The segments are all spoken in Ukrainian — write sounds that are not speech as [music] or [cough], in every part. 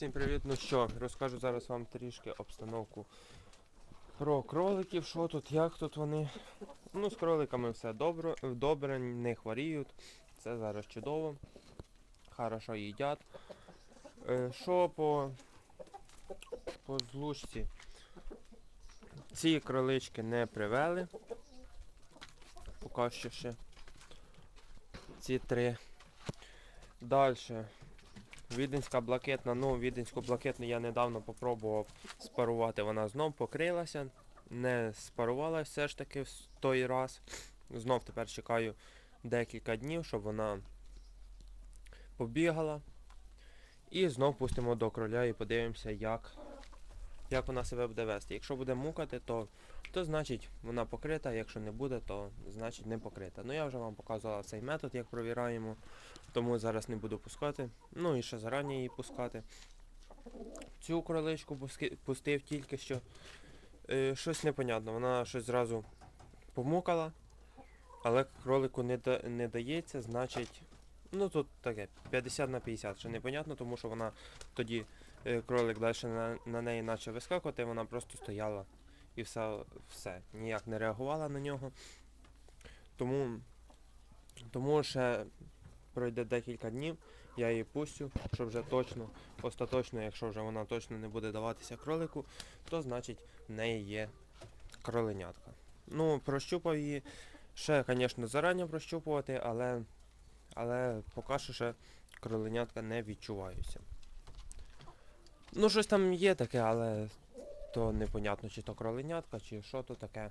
Всім привіт! Ну що, розкажу зараз вам трішки обстановку про кроликів, що тут, як тут вони. Ну, з кроликами все добре, добре, не хворіють. Це зараз чудово. Хорошо їдять. Е, Що по, по злучці? Ці кролички не привели. Поки що ще. Ці три. Далі. Віденська блакитна, ну віденську блакитну я недавно попробував спарувати, вона знов покрилася, не спарувалася все ж таки в той раз. Знов тепер чекаю декілька днів, щоб вона побігала. І знов пустимо до кроля і подивимося, як, як вона себе буде вести. Якщо буде мукати, то, то значить вона покрита, якщо не буде, то значить не покрита. Ну я вже вам показував цей метод, як провіраємо. Тому зараз не буду пускати. Ну і ще зарані її пускати. Цю кроличку пустив тільки що. Е, щось непонятно. Вона щось зразу помукала, але кролику не, да, не дається, значить. Ну тут таке, 50 на 50, що непонятно, тому що вона тоді е, кролик далі на, на неї почав вискакувати, вона просто стояла і все, все, ніяк не реагувала на нього. Тому, тому ще пройде декілька днів, я її пустю, щоб вже точно, остаточно, якщо вже вона точно не буде даватися кролику, то значить в неї є кроленятка. Ну, прощупав її, ще, звісно, зарані прощупувати, але, але поки що ще кроленятка не відчуваються. Ну, щось там є таке, але то непонятно, чи то кроленятка, чи що то таке.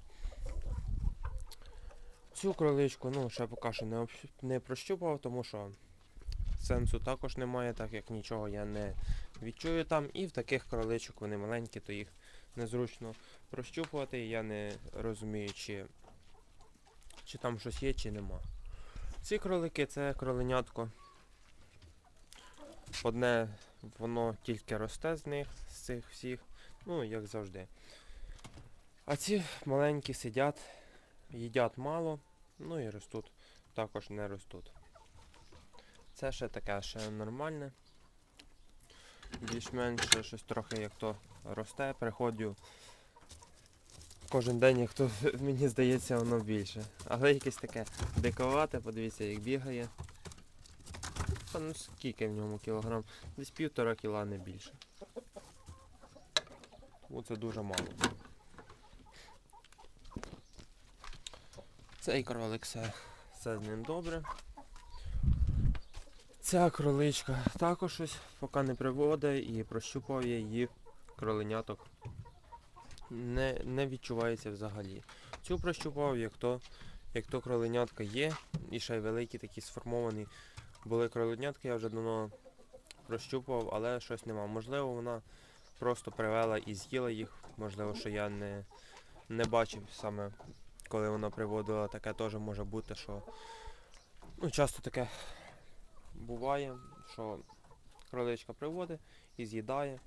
Цю кроличку, ну, ще поки що не, не прощупував, тому що сенсу також немає, так як нічого я не відчую там. І в таких кроличок вони маленькі, то їх незручно прощупувати. Я не розумію, чи, чи там щось є, чи нема. Ці кролики це кроленятко. Одне воно тільки росте з них, з цих всіх, ну як завжди. А ці маленькі сидять, їдять мало, ну і ростуть, також не ростуть. Це ще таке ще нормальне. Більш-менш щось трохи як то росте, приходжу кожен день, як то [laughs] мені здається, воно більше. Але якесь таке диковате, подивіться, як бігає. Та ну скільки в ньому кілограм? Десь півтора кіла не більше. Тому це дуже мало. Цей кролик все, все з ним добре. Ця кроличка також щось поки не приводить і прощупав її кроленяток. Не, не відчувається взагалі. Цю прощупав, як то, як то кроленятка є, і ще й великі такі сформовані були кроленятки, я вже давно прощупував, але щось нема. Можливо, вона просто привела і з'їла їх. Можливо, що я не, не бачив саме, коли вона приводила, таке теж може бути, що ну, часто таке буває, що кроличка приводить і з'їдає.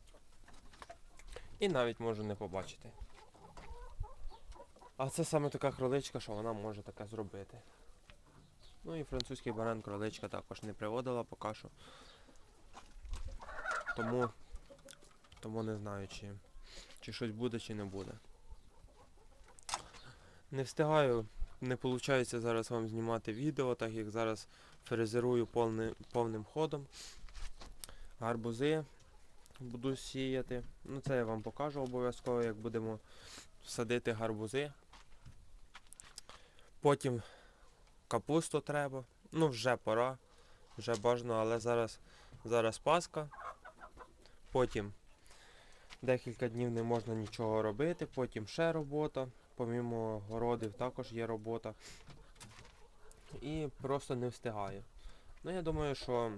І навіть можу не побачити. А це саме така кроличка, що вона може таке зробити. Ну і французький баран кроличка також не приводила поки що. Тому, тому не знаю, чи, чи щось буде, чи не буде. Не встигаю, не виходить зараз вам знімати відео, так як зараз фрезерую повни, повним ходом. Гарбузи буду сіяти. Ну це я вам покажу обов'язково, як будемо садити гарбузи. Потім капусту треба. Ну вже пора, вже бажано, але зараз, зараз Пасха. Потім декілька днів не можна нічого робити, потім ще робота. Помімо городів також є робота. І просто не встигаю. Ну я думаю, що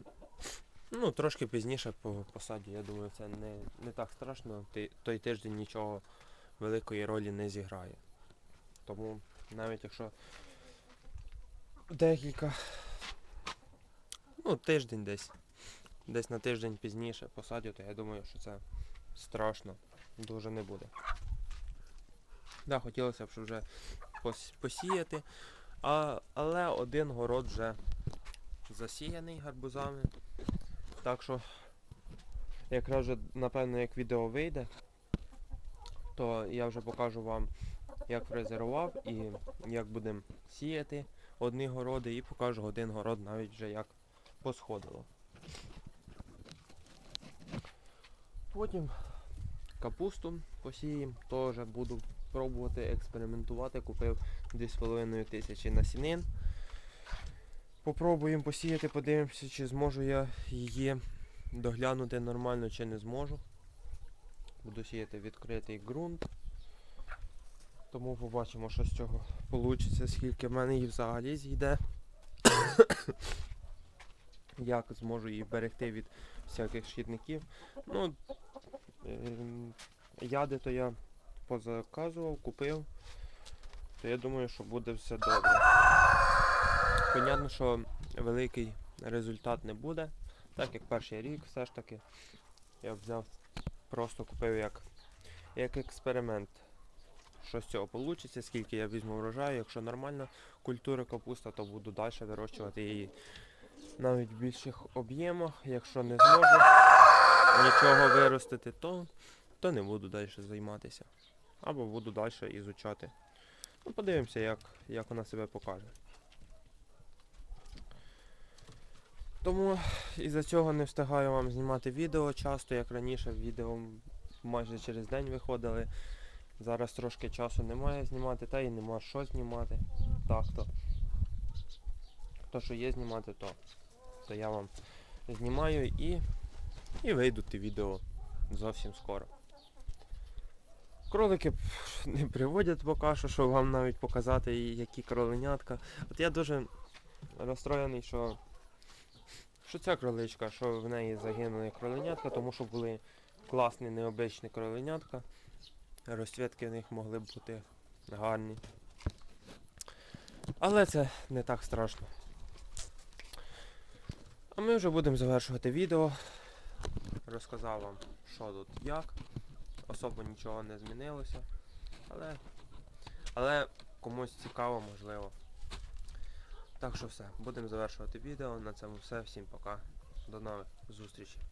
ну, трошки пізніше по посаді, я думаю, це не, не так страшно. Той тиждень нічого великої ролі не зіграє. Тому навіть якщо декілька. Ну, тиждень десь. Десь на тиждень пізніше посадю, то я думаю, що це страшно. Дуже не буде. Да, хотілося б вже посіяти. А, але один город вже засіяний гарбузами. Так що якраз вже, напевно, як відео вийде, то я вже покажу вам, як фрезерував і як будемо сіяти одні городи, і покажу один город навіть вже як посходило. Потім капусту посіємо, теж буду пробувати експериментувати. Купив 2,5 тисячі насінин. Попробуємо посіяти, подивимося, чи зможу я її доглянути нормально, чи не зможу. Буду сіяти відкритий ґрунт. Тому побачимо, що з цього вийде, скільки в мене її взагалі зійде. [coughs] Як зможу її берегти від всяких шкідників. Ну, ем, яди то я позаказував, купив. То я думаю, що буде все добре. Понятно, що великий результат не буде. Так як перший рік все ж таки я взяв, просто купив як, як експеримент. Що з цього вийде, скільки я візьму врожаю. Якщо нормальна культура капуста, то буду далі вирощувати її навіть в більших об'ємах. Якщо не зможу нічого виростити, то, то не буду далі займатися. Або буду далі ізучати. Ну, подивимося, як, як вона себе покаже. Тому із-за цього не встигаю вам знімати відео часто, як раніше відео майже через день виходили. Зараз трошки часу немає знімати, та і нема що знімати. Так то. То, що є знімати, то, то я вам знімаю і, і вийдуть ті відео зовсім скоро. Кролики [laughs] не приводять поки що, щоб вам навіть показати, які кроленятка. От я дуже розстроєний, що, що ця кроличка, що в неї загинули кроленятка, тому що були класні необичні кроленятка. Розцвітки в них могли б бути гарні. Але це не так страшно. А ми вже будемо завершувати відео. Розказав вам, що тут як. Особо нічого не змінилося. Але, але комусь цікаво, можливо. Так що все, будемо завершувати відео. На цьому все. Всім пока. До нових зустрічей.